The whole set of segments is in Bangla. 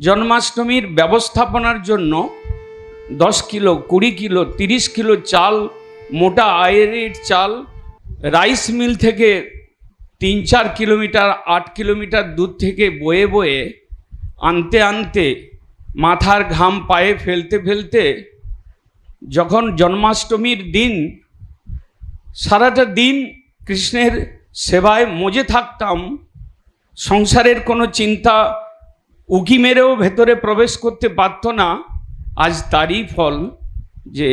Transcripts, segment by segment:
জন্মাষ্টমীর ব্যবস্থাপনার জন্য দশ কিলো, কুড়ি কিলো, তিরিশ কিলো চাল, মোটা আয়ের চাল, রাইস মিল থেকে তিন চার কিলোমিটার, আট কিলোমিটার দূর থেকে বয়ে বয়ে আনতে আনতে মাথার ঘাম পায়ে ফেলতে ফেলতে যখন জন্মাষ্টমীর দিন, সারাটা দিন কৃষ্ণের সেবায় মজে থাকতাম, সংসারের কোনো চিন্তা উকি মেরেও ভেতরে প্রবেশ করতে পারত না, আজ তারই ফল যে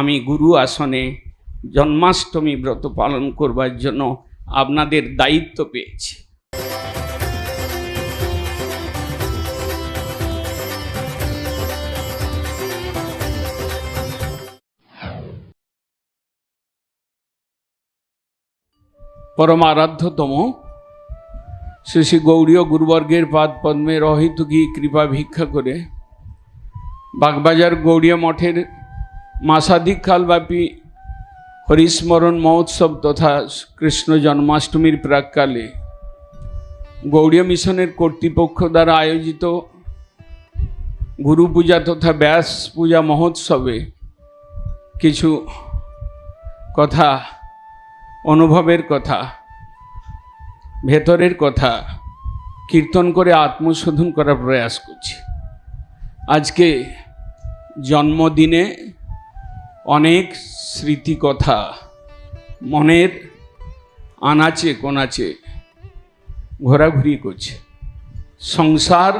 আমি গুরু আসনে জন্মাষ্টমী ব্রত পালন করবার জন্য আপনাদের দায়িত্ব পেয়েছি। পরমারাধ্যতম শ্রী শ্রী গৌরীয় গুরুবর্গের পাদ পদ্মের অহিতুকি কৃপা ভিক্ষা করে? বাগবাজার গৌরীয় মঠের মাসাধিক কালব্যাপী হরিস্মরণ মহোৎসব তথা কৃষ্ণ জন্মাষ্টমীর প্রাককালে গৌরীয় মিশনের কর্তৃপক্ষ দ্বারা আয়োজিত গুরু পূজা তথা ব্যাস পূজা মহোৎসবে কিছু কথা, অনুভবের কথা ভেতরের কথা, কীর্তন করে আত্মশোধন করার প্রয়াস করছি। আজকে জন্মদিনে অনেক স্মৃতি কথা মনের আনাচে কোনাচে ঘোরাঘুরি করছে। সংসার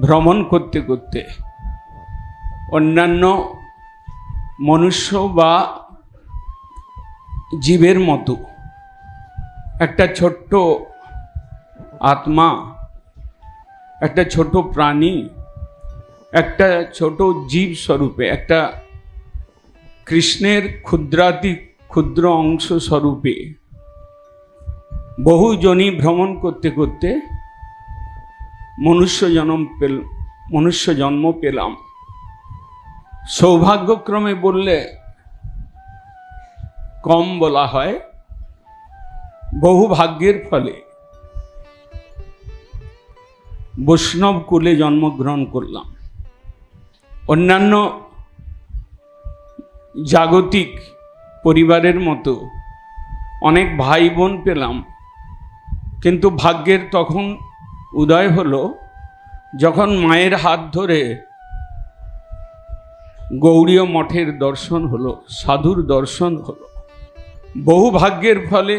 ভ্রমণ করতে করতে অন্যান্য মনুষ্য বা জীবের মতো একটা ছোট্ট আত্মা, একটা ছোট প্রাণী, একটা ছোট জীব স্বরূপে, একটা কৃষ্ণের ক্ষুদ্রাতি ক্ষুদ্র অংশ স্বরূপে। বহু জনই ভ্রমণ করতে করতে মনুষ্য জন্ম পেল, মনুষ্য জন্ম পেলাম। সৌভাগ্যক্রমে বললে কম বলা হয় বহু ভাগ্যের ফলে। বৈষ্ণব কুলে জন্মগ্রহণ করলাম। অন্যান্য জাগতিক পরিবারের মতো অনেক ভাই বোন পেলাম, কিন্তু ভাগ্যের তখন উদয় হলো যখন মায়ের হাত ধরে গৌড়ীয় মঠের দর্শন হলো, সাধুর দর্শন হলো। বহু ভাগ্যের ফলে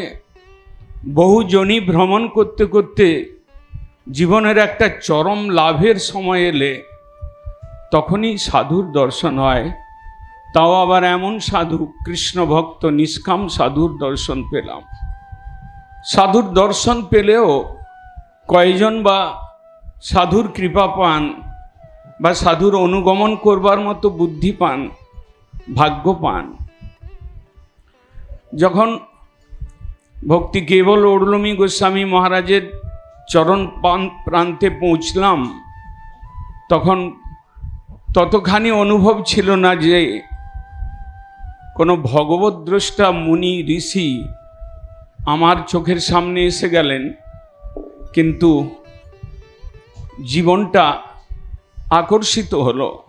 বহু জনই ভ্রমণ করতে করতে জীবনের একটা চরম লাভের সময় এলে তখনই সাধুর দর্শন হয়। তাও আবার এমন সাধু, কৃষ্ণ ভক্ত, নিষ্কাম সাধুর দর্শন পেলাম। সাধুর দর্শন পেলেও কয়জন বা সাধুর কৃপা পান বা সাধুর অনুগমন করবার মতো বুদ্ধি পান, ভাগ্য পান। যখন ভক্তি কেবল ওড়লমি গোস্বামী মহারাজের চরণ প্রান্তে পৌঁছলাম। তখন ততখানি অনুভব ছিল না যে কোনো ভগবদ্দ্রষ্টা মুনি ঋষি আমার চোখের সামনে এসে গেলেন। কিন্তু জীবনটা আকর্ষিত হলো।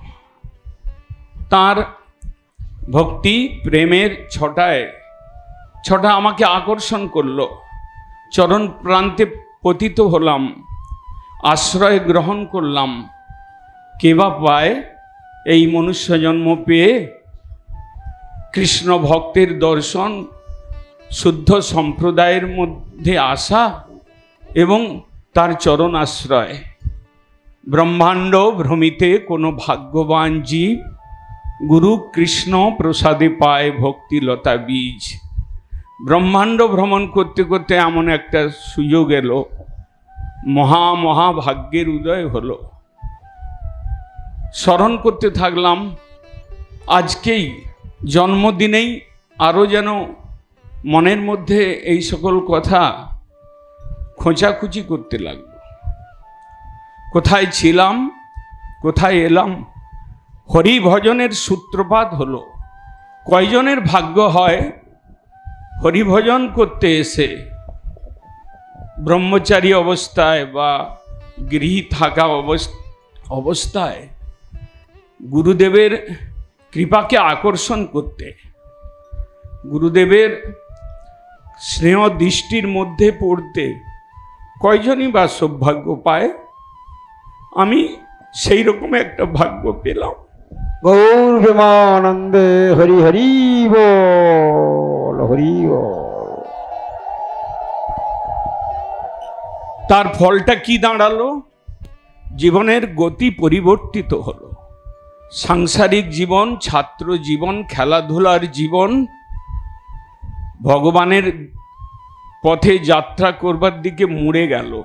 তার ভক্তি প্রেমের ছটায় ছটা আমাকে আকর্ষণ করল। চরণ প্রান্তে পতিত হলাম, আশ্রয় গ্রহণ করলাম। কে বা পায় এই মনুষ্য জন্ম পেয়ে? কৃষ্ণ ভক্তের দর্শন, শুদ্ধ সম্প্রদায়ের মধ্যে আসা এবং তার চরণ আশ্রয়। ব্রহ্মাণ্ড ভ্রমিতে কোনো ভাগ্যবান জীব, গুরু কৃষ্ণ প্রসাদে পায় ভক্তিলতা বীজ। ব্রহ্মাণ্ড ভ্রমণ করতে করতে এমন একটা সুযোগ এলো। মহা মহা ভাগ্যের উদয় হলো। স্মরণ করতে থাকলাম, আজকেই জন্মদিনেই আরও যেন মনের মধ্যে এই সকল কথা খোঁচাখুচি করতে লাগল। কোথায় ছিলাম, কোথায় এলাম হরি ভজনের সূত্রপাত হলো। কয়জনের ভাগ্য হয় হরিভজন করতে এসে ব্রহ্মচারী অবস্থায় বা গৃহী থাকা অবস- অবস্থায় গুরুদেবের কৃপাকে আকর্ষণ করতে, গুরুদেবের স্নেহ দৃষ্টির মধ্যে পড়তে কয়জনই বা সৌভাগ্য পায়? আমি সেই রকম একটা ভাগ্য পেলাম। গৌর প্রেমানন্দে হরি হরি বল, হরি তার ফলটা কি দাঁড়াল? জীবনের গতি পরিবর্তিত হলো। সাংসারিক জীবন, ছাত্র জীবন, খেলাধুলার জীবন, ভগবানের পথে যাত্রা করবার দিকে মুড়ে গেল।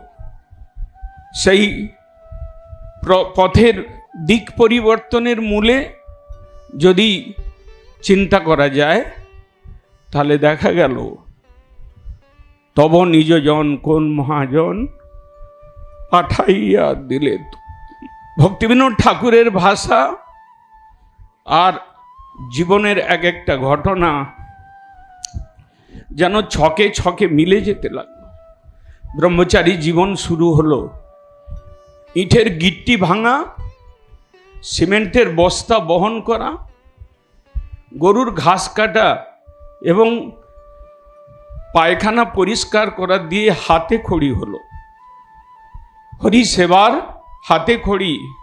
সেই পথের দিক পরিবর্তনের মূলে যদি চিন্তা করা যায়, তাহলে দেখা গেল, তব নিজজন কোন মহাজন পাঠাইয়া দিলে ভক্তিবিনোদ ঠাকুরের ভাষা আর জীবনের এক একটা ঘটনা যেন ছকে ছকে মিলে যেতে লাগল। ব্রহ্মচারী জীবন শুরু হলো, ইটের গিট্টি ভাঙা সিমেন্টের বস্তা বহন করা, গরুর ঘাস কাটা এবং পায়খানা পরিষ্কার করা দিয়ে হাতে খড়ি হলো। হরি সেবার হাতে খড়ি।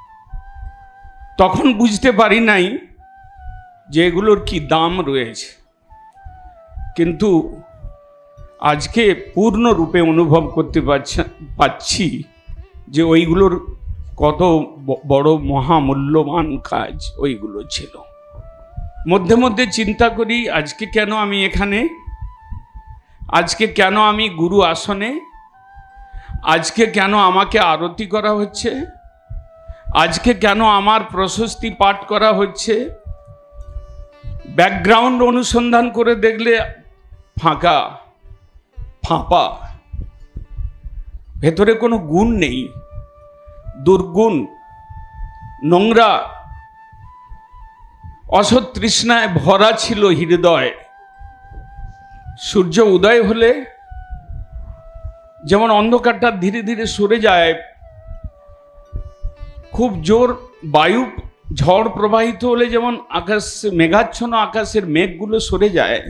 তখন বুঝতে পারি নাই যে এগুলোর কি দাম রয়েছে। কিন্তু আজকে পূর্ণরূপে অনুভব করতে পারছি যে ওইগুলোর কত বড় মহামূল্যবান কাজ ওইগুলো ছিল। মধ্যে মধ্যে চিন্তা করি, আজকে কেন আমি এখানে? আজকে কেন আমি গুরু আসনে? আজকে কেন আমাকে আরতি করা হচ্ছে? আজকে কেন আমার প্রশস্তি পাঠ করা হচ্ছে? ব্যাকগ্রাউন্ড অনুসন্ধান করে দেখলে ফাঁকা, ফাঁপা। ভেতরে কোনো গুণ নেই। দুর্গুণ, নোংরা অসৎ তৃষ্ণায় ভরা ছিল হৃদয়। সূর্য উদয় হলে যেমন অন্ধকারটা ধীরে ধীরে সরে যায়, খুব জোর বায়ু ঝড় প্রবাহিত হলে যেমন আকাশ, মেঘাচ্ছন্ন আকাশের মেঘগুলো সরে যায়,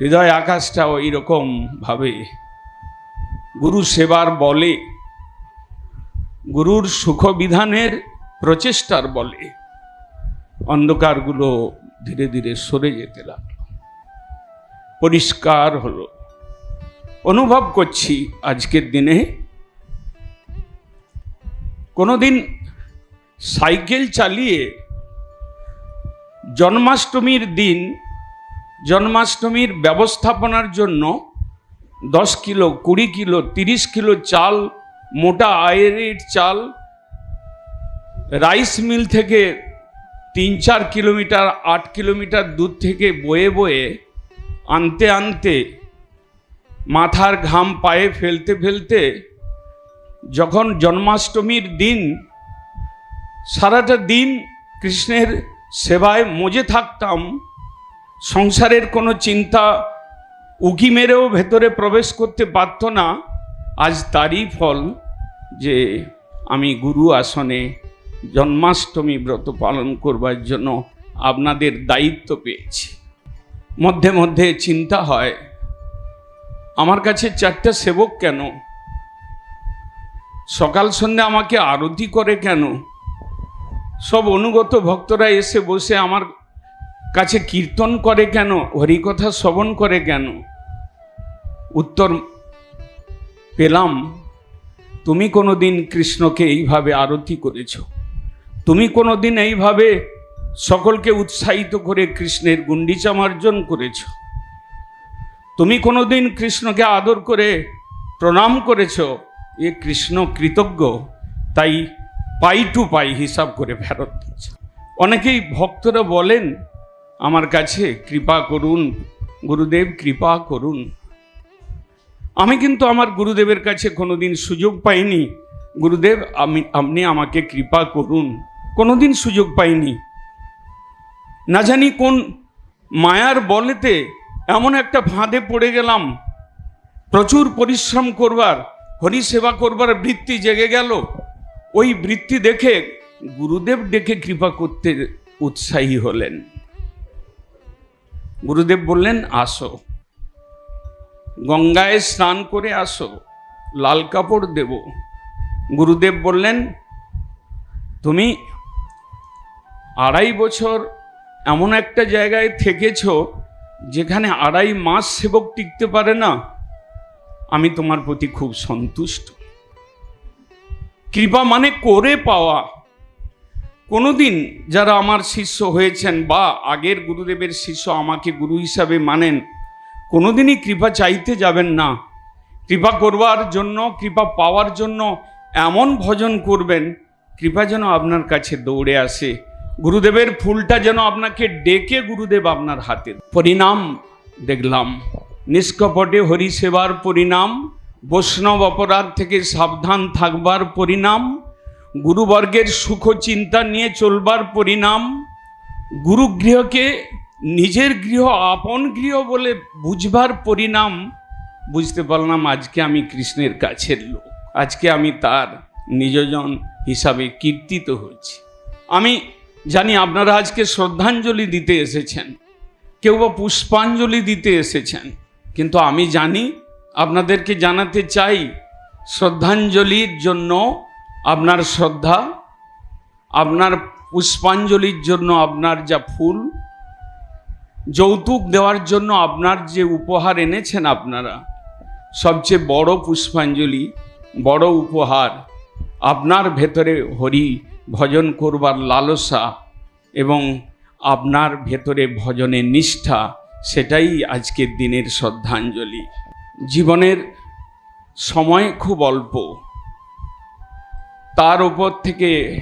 হৃদয় আকাশটা ওই রকম ভাবে গুরু সেবার বলে গুরুর সুখ বিধানের প্রচেষ্টার বলে অন্ধকারগুলো ধীরে ধীরে সরে যেতে লাগল। পরিষ্কার হলো। অনুভব করছি আজকের দিনে কোনোদিন সাইকেল চালিয়ে জন্মাষ্টমীর দিন, জন্মাষ্টমীর ব্যবস্থাপনার জন্য দশ কিলো, কুড়ি কিলো, তিরিশ কিলো চাল মোটা আয়ের চাল, রাইস মিল থেকে তিন চার কিলোমিটার, আট কিলোমিটার দূর থেকে বয়ে বয়ে আনতে আনতে মাথার ঘাম পায়ে ফেলতে ফেলতে যখন জন্মাষ্টমীর দিন, সারাটা দিন কৃষ্ণের সেবায় মজে থাকতাম, সংসারের কোনো চিন্তা উকি মেরেও ভেতরে প্রবেশ করতে পারত না, আজ তারই ফল। যে আমি গুরু আসনে জন্মাষ্টমী ব্রত পালন করবার জন্য আপনাদের দায়িত্ব পেয়েছি। মধ্যে মধ্যে চিন্তা হয়, আমার কাছে চারটা সেবক কেন? সকাল সন্ধ্যে আমাকে আরতি করে কেন? সব অনুগত ভক্তরা এসে বসে আমার কাছে কীর্তন করে কেন? হরিকথা শ্রবণ করে কেন? উত্তর পেলাম তুমি কোনো দিন কৃষ্ণকে এইভাবে আরতি করেছ? তুমি কোনো দিন এইভাবে সকলকে উৎসাহিত করে কৃষ্ণের গুন্ডিচা মার্জন করেছ? তুমি কোনো দিন কৃষ্ণকে আদর করে প্রণাম করেছ? এ কৃষ্ণ কৃতজ্ঞ, তাই পাই টু পাই হিসাব করে ফেরত দিচ্ছে অনেকেই ভক্তরা বলেন, আমার কাছে কৃপা করুন, গুরুদেব কৃপা করুন। আমি কিন্তু আমার গুরুদেবের কাছে কোনোদিন সুযোগ পাইনি। গুরুদেব, আমি, আপনি আমাকে কৃপা করুন। কোনোদিন সুযোগ পাইনি। না জানি কোন মায়ার বলেতে এমন একটা ফাঁদে পড়ে গেলাম। প্রচুর পরিশ্রম করবার হরি সেবা করবার বৃত্তি জেগে গেল। ওই বৃত্তি দেখে গুরুদেব ডেকে কৃপা করতে উৎসাহী হলেন। গুরুদেব বললেন, আসো। গঙ্গায় স্নান করে আসো, লাল কাপড় দেব। গুরুদেব বললেন, তুমি আড়াই বছর এমন একটা জায়গায় থেকেছ যেখানে আড়াই মাস সেবক টিকতে পারে না? আমি তোমার প্রতি খুব সন্তুষ্ট। কৃপা মানে করে পাওয়া। কোনোদিন যারা আমার শিষ্য হয়েছেন বা আগের গুরুদেবের শিষ্য আমাকে গুরু হিসাবে মানেন কোনোদিনই কৃপা চাইতে যাবেন না। কৃপা করবার জন্য, কৃপা পাওয়ার জন্য এমন ভজন করবেন, কৃপা যেন আপনার কাছে দৌড়ে আসে। গুরুদেবের ফুলটা যেন আপনাকে ডেকে গুরুদেব আপনার হাতে। পরিণাম দেখলাম। নিষ্কপটে হরি সেবার পরিণাম, বৈষ্ণব অপরাধ থেকে সাবধান থাকবার পরিণাম, গুরুবর্গের সুখ চিন্তা নিয়ে চলবার পরিণাম, গুরুগৃহকে নিজের গৃহ, আপন গৃহ বলে বুঝবার পরিণাম বুঝতে পারলাম আজকে আমি কৃষ্ণের কাছের লোক। আজকে আমি তার নিজজন হিসাবে কীর্তিত হয়েছি। আমি জানি আপনারা আজকে শ্রদ্ধাঞ্জলি দিতে এসেছেন, কেউ বা পুষ্পাঞ্জলি দিতে এসেছেন, কিন্তু আমি জানি আপনাদেরকে জানাতে চাই, শ্রদ্ধাঞ্জলির জন্য আপনার শ্রদ্ধা, আপনার পুষ্পাঞ্জলির জন্য আপনার যা ফুল যৌতুক দেওয়ার জন্য আপনার যে উপহার এনেছেন আপনারা, সবচেয়ে বড় পুষ্পাঞ্জলি, বড় উপহার, আপনার ভেতরে হরি ভজন করবার লালসা এবং আপনার ভেতরে ভজনের নিষ্ঠা, সেটাই আজকের দিনের শ্রদ্ধাঞ্জলি। জীবনের সময় খুব অল্প। তার ওপর থেকে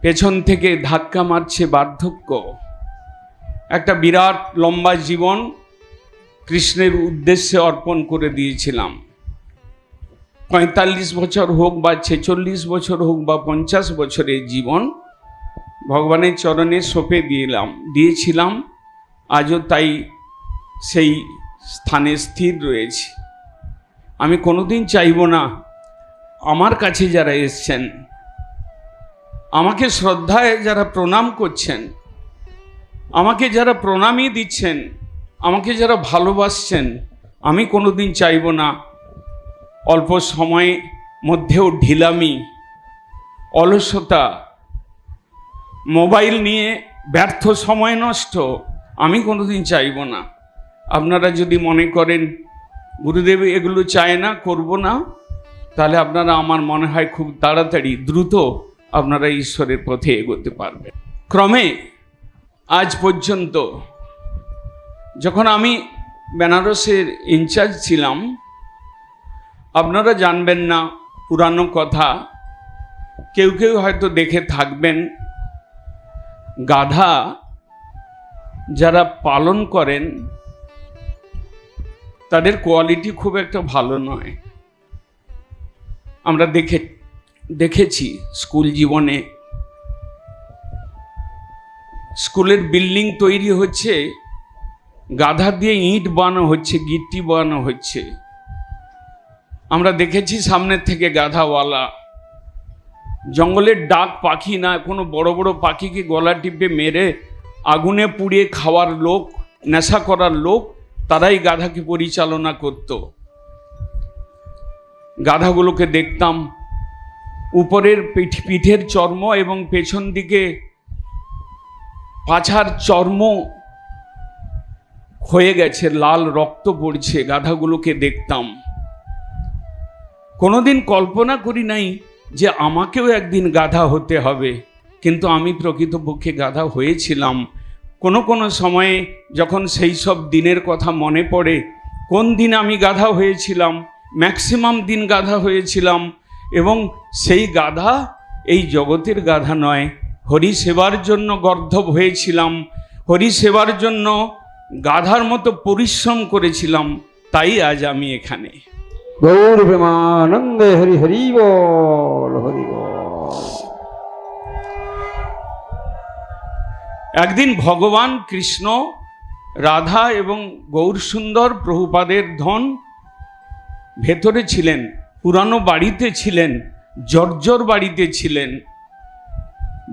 পেছন থেকে ধাক্কা মারছে বার্ধক্য। একটা বিরাট লম্বা জীবন কৃষ্ণের উদ্দেশ্যে অর্পণ করে দিয়েছিলাম। পঁয়তাল্লিশ বছর হোক বা ছেচল্লিশ বছর হোক বা পঞ্চাশ বছরের জীবন, ভগবানের চরণে সঁপে দিলাম, দিয়েছিলাম। আজও তাই সেই স্থানে স্থির রয়েছে। আমি কোনোদিন চাইব না, আমার কাছে যারা এসছেন, আমাকে শ্রদ্ধায় যারা প্রণাম করছেন আমাকে যারা প্রণামই দিচ্ছেন, আমাকে যারা ভালোবাসছেন, আমি কোনোদিন চাইব না। অল্প সময় মধ্যেও ঢিলামি, অলসতা, মোবাইল নিয়ে ব্যর্থ সময় নষ্ট, আমি কোনোদিন চাইব না। আপনারা যদি মনে করেন, গুরুদেব, এগুলো চায় না, করব না, তাহলে আপনারা আমার মনে হয় খুব তাড়াতাড়ি, দ্রুত আপনারা ঈশ্বরের পথে এগোতে পারবেন। ক্রমে আজ পর্যন্ত যখন আমি বেনারসের ইনচার্জ ছিলাম, আপনারা জানবেন না পুরানো কথা। কেউ কেউ হয়তো দেখে থাকবেন গাধা যারা পালন করেন, তাদের কোয়ালিটি খুব একটা ভালো নয়। আমরা দেখে, দেখেছি স্কুল জীবনে স্কুলের বিল্ডিং তৈরি হচ্ছে, গাধা দিয়ে ইট বানানো হচ্ছে, গিট্টি বানানো হচ্ছে। আমরা দেখেছি সামনের থেকে গাধাওয়ালা। জঙ্গলের ডাক পাখি না, কোনো বড় বড় পাখিকে গলা টিপে মেরে আগুনে পুড়িয়ে খাওয়ার লোক, নেশা করার লোক, তারাই গাধাকে পরিচালনা করত। গাধাগুলোকে দেখতাম, উপরের পিঠ পিঠের চর্ম এবং পেছন দিকে পাছার চর্ম হয়ে গেছে, লাল রক্ত পড়ছে, গাধাগুলোকে দেখতাম। কোনোদিন কল্পনা করি নাই যে আমাকেও একদিন গাধা হতে হবে। কিন্তু আমি প্রকৃতপক্ষে গাধা হয়েছিলাম। কোনো কোনো সময়ে যখন সেই সব দিনের কথা মনে পড়ে, কোন দিন আমি গাধা হয়েছিলাম, ম্যাক্সিমাম দিন গাধা হয়েছিলাম, এবং সেই গাধা এই জগতের গাধা নয় হরি সেবার জন্য গর্ধব হয়েছিলাম হরি সেবার জন্য গাধার মতো পরিশ্রম করেছিলাম তাই আজ আমি এখানে। গৌর প্রেমানন্দে হরি হরি বল হরি একদিন ভগবান কৃষ্ণ রাধা এবং গৌর সুন্দর প্রভুপাদের ধন ভেতরে ছিলেন পুরানো বাড়িতে ছিলেন জর্জর বাড়িতে ছিলেন।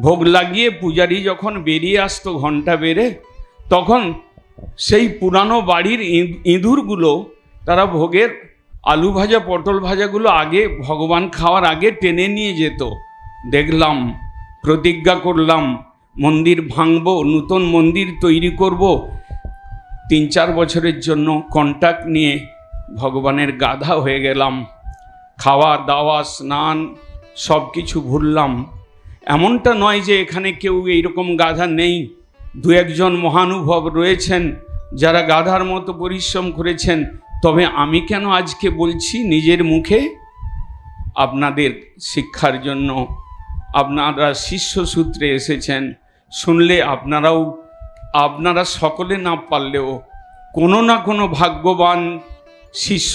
ভোগ লাগিয়ে পূজারি যখন বেরিয়ে আসতো ঘণ্টা বেড়ে, তখন সেই পুরানো বাড়ির ইঁদুরগুলো, তারা ভোগের আলু ভাজা, পটল ভাজাগুলো আগে ভগবান খাওয়ার আগে টেনে নিয়ে যেত। দেখলাম, প্রতিজ্ঞা করলাম, মন্দির ভাঙবো, নতুন মন্দির তৈরি করব। তিন চার বছরের জন্য কন্ট্যাক্ট নিয়ে ভগবানের গাধা হয়ে গেলাম। খাওয়া দাওয়া স্নান সব কিছু ভুললাম। এমনটা নয় যে এখানে কেউ এইরকম গাধা নেই। দু একজন মহানুভব রয়েছেন যারা গাধার মতো পরিশ্রম করেছেন। তবে আমি কেন আজকে বলছি নিজের মুখে? আপনাদের শিক্ষার জন্য আপনারা শিষ্য সূত্রে এসেছেন। শুনলে আপনারাও, আপনারা সকলে না পারলেও কোনো না কোনো ভাগ্যবান শিষ্য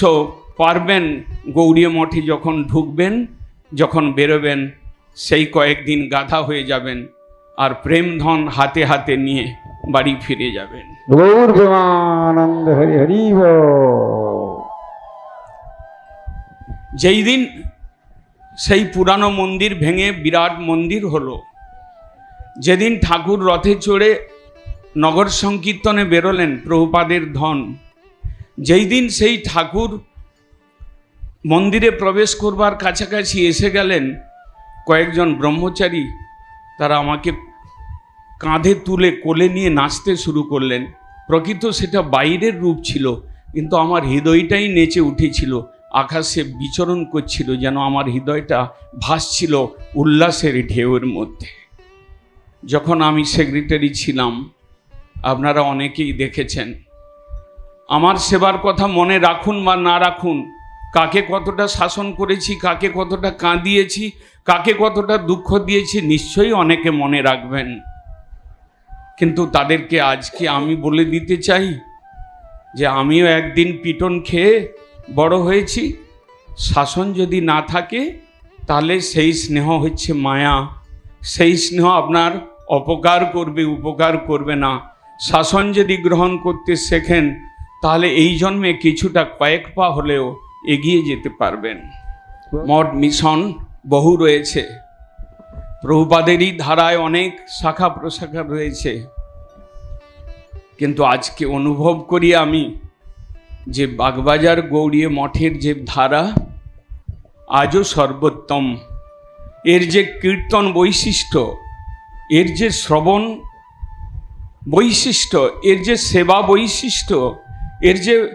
পারবেন গৌরী মঠে যখন ঢুকবেন, যখন বেরোবেন। সেই কয়েকদিন গাধা হয়ে যাবেন আর প্রেম ধন হাতে হাতে নিয়ে বাড়ি ফিরে যাবেন। গৌর প্রেমানন্দ হরি হরি যেই দিন সেই পুরানো মন্দির ভেঙে বিরাট মন্দির হলো যেদিন ঠাকুর রথে চড়ে নগর সংকীর্তনে বেরোলেন প্রভুপাদের ধন যেই দিন সেই ঠাকুর মন্দিরে প্রবেশ করবার কাছাকাছি এসে গেলেন কয়েকজন ব্রহ্মচারী তারা আমাকে কাঁধে তুলে কোলে নিয়ে নাচতে শুরু করলেন। প্রকৃত সেটা বাইরের রূপ ছিল, কিন্তু আমার হৃদয়টাই নেচে উঠেছিল, আকাশে বিচরণ করছিল যেন আমার হৃদয়টা ভাসছিল উল্লাসের ঢেউয়ের মধ্যে। যখন আমি সেক্রেটারি ছিলাম, আপনারা অনেকেই দেখেছেন, আমার সেবার কথা মনে রাখুন বা না রাখুন, কাকে কতটা শাসন করেছি, কাকে কতটা কাঁদিয়েছি কাকে কতটা দুঃখ দিয়েছি নিশ্চয়ই অনেকে মনে রাখবেন। কিন্তু তাদেরকে আজকে আমি বলে দিতে চাই যে আমিও একদিন পিটন খেয়ে বড় হয়েছি। শাসন যদি না থাকে, তাহলে সেই স্নেহ হচ্ছে মায়া। সেই স্নেহ আপনার অপকার করবে, উপকার করবে না। শাসন যদি গ্রহণ করতে শেখেন, তাহলে এই জন্মে কিছুটা কয়েক পা হলেও এগিয়ে যেতে পারবেন। মঠ মিশন বহু রয়েছে। প্রভুপাদেরই ধারায় অনেক শাখা প্রশাখা রয়েছে। কিন্তু আজকে অনুভব করি আমি যে বাগবাজার গৌড়িয়ে মঠের যে ধারা, আজও সর্বোত্তম। এর যে কীর্তন বৈশিষ্ট্য, এর যে শ্রবণ বৈশিষ্ট্য, এর যে সেবা বৈশিষ্ট্য, এর যে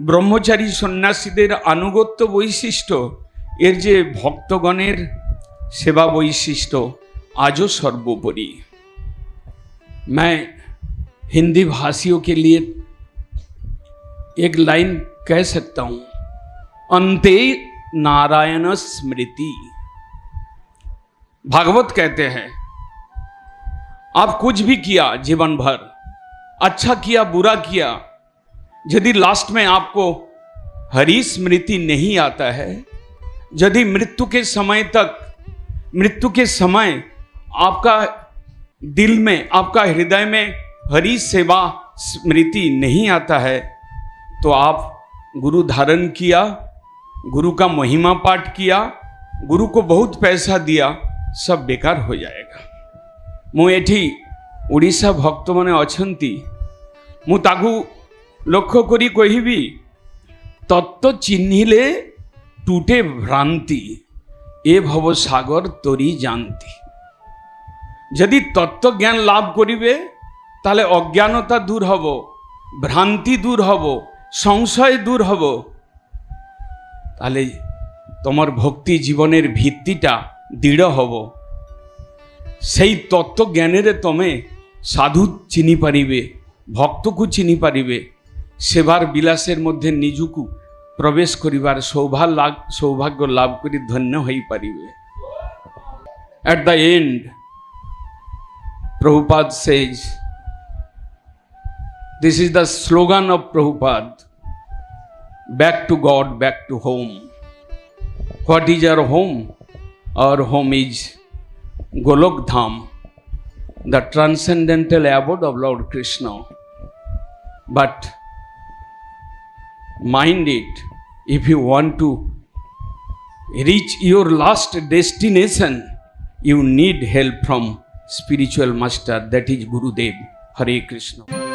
ব্রহ্মচারী সন্ন্যাসীদের আনুগত্য বৈশিষ্ট্য এর যে ভক্তগণের সেবা বৈশিষ্ট্য आजो सर्वोपरि मैं हिंदी भाषियों के लिए एक लाइन कह सकता हूं अंते नारायण स्मृति भागवत कहते हैं आप कुछ भी किया जीवन भर अच्छा किया बुरा किया यदि लास्ट में आपको हरि स्मृति नहीं आता है यदि मृत्यु के समय तक मृत्यु के समय आपका दिल में आपका हृदय में हरि सेवा स्मृति नहीं आता है तो आप गुरु धारण किया गुरु का महिमा पाठ किया गुरु को बहुत पैसा दिया सब बेकार हो जाएगा ମୁଁ ଏଠି ଓଡ଼ିଶା ଭକ୍ତମାନେ ଅଛନ୍ତି ମୁଁ ତାକୁ ଲକ୍ଷ୍ୟ କରି କହିବି ତତ୍ତ୍ୱ ଚିହ୍ନିଲେ টুটে ভ্রান্তি, এ ভবসাগর তরি জানতি। যদি তত্ত্বজ্ঞান লাভ করিবে, তাহলে অজ্ঞানতা দূর হব, ভ্রান্তি দূর হব, সংশয় দূর হব। তাহলে তোমার ভক্তি জীবনের ভিত্তিটা দৃঢ় হব। সেই তত্ত্বজ্ঞানের তমে সাধু চিনি পারিবে, ভক্তকু চিনি পারিবে, সেবার বিলাসের মধ্যে নিজুকু প্রবেশ করিবার সৌভাগ্য লাভ সৌভাগ্য লাভ করি ধন্য হইপারিবে At the end, Prabhupada says, This is the slogan of Prabhupada Back to God, back to home. What is our home? Our home is Golok Dham, the transcendental abode of Lord Krishna. But mind it, if you want to reach your last destination, you need help from spiritual master, that is Gurudev. Hare Krishna.